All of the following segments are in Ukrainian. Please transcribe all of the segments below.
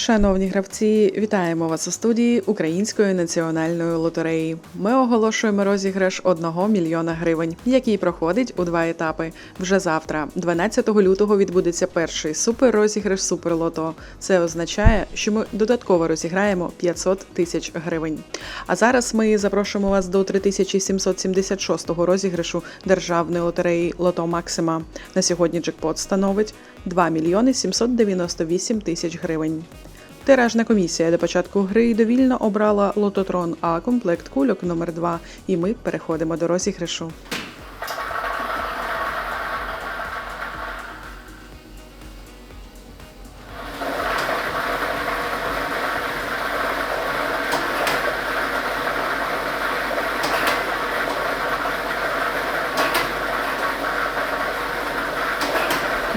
Шановні гравці, вітаємо вас у студії Української національної лотереї. Ми оголошуємо розіграш 1 мільйона гривень, який проходить у два етапи. Вже завтра, 12 лютого, відбудеться перший суперрозіграш Суперлото. Це означає, що ми додатково розіграємо 500 тисяч гривень. А зараз ми запрошуємо вас до 3776 розіграшу державної лотереї Лото Максима. На сьогодні джекпот становить 2 мільйони 798 тисяч гривень. Тиражна комісія до початку гри довільно обрала лототрон А комплект кульок номер 2 і ми переходимо до розіграшу.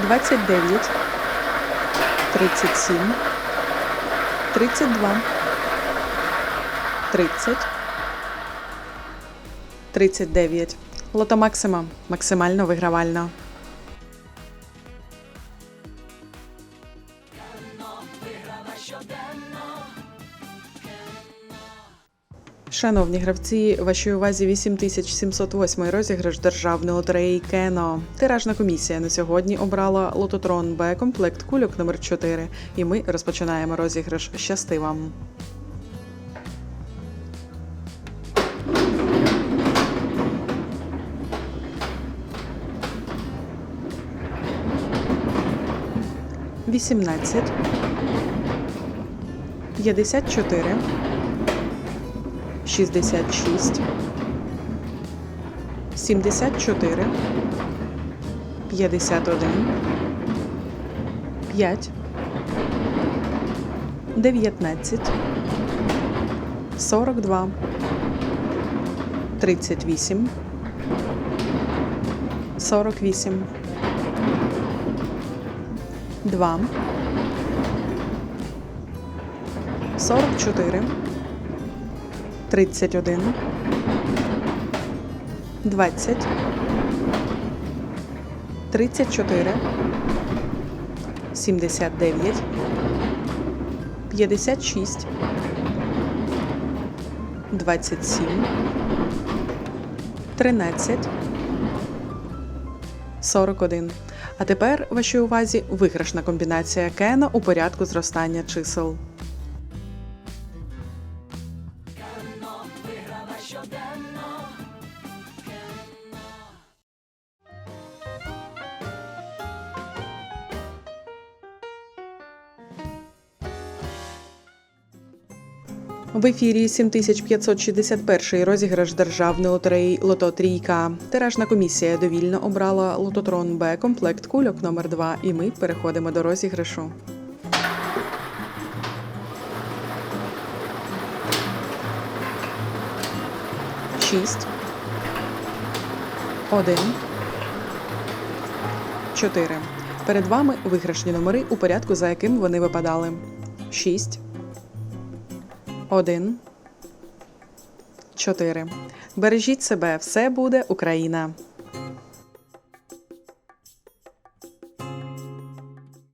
Двадцять дев'ять, тридцять сім, тридцять два, тридцять, тридцять дев'ять. Лото Максима максимально вигравальна. Шановні гравці, вашій увазі 8708 розіграш державної лотереї Кено. Тиражна комісія на сьогодні обрала лототрон Б комплект кульок номер 4 І ми розпочинаємо розіграш. Щасти вам! Вісімнадцять, п'ятдесят чотири. 66 74 51 5 19 42 38 48 2 44 31 20 34 79 56 27 13 41. А тепер вашій увазі виграшна комбінація Кена у порядку зростання чисел. В ефірі 7561 розіграш державної лотереї Лото Трійка. Тиражна комісія довільно обрала лототрон Б комплект кульок номер 2 і ми переходимо до розіграшу. Шість. Один. Чотири. Перед вами виграшні номери у порядку, за яким вони випадали. Шість. Один. Чотири. Бережіть себе, все буде Україна.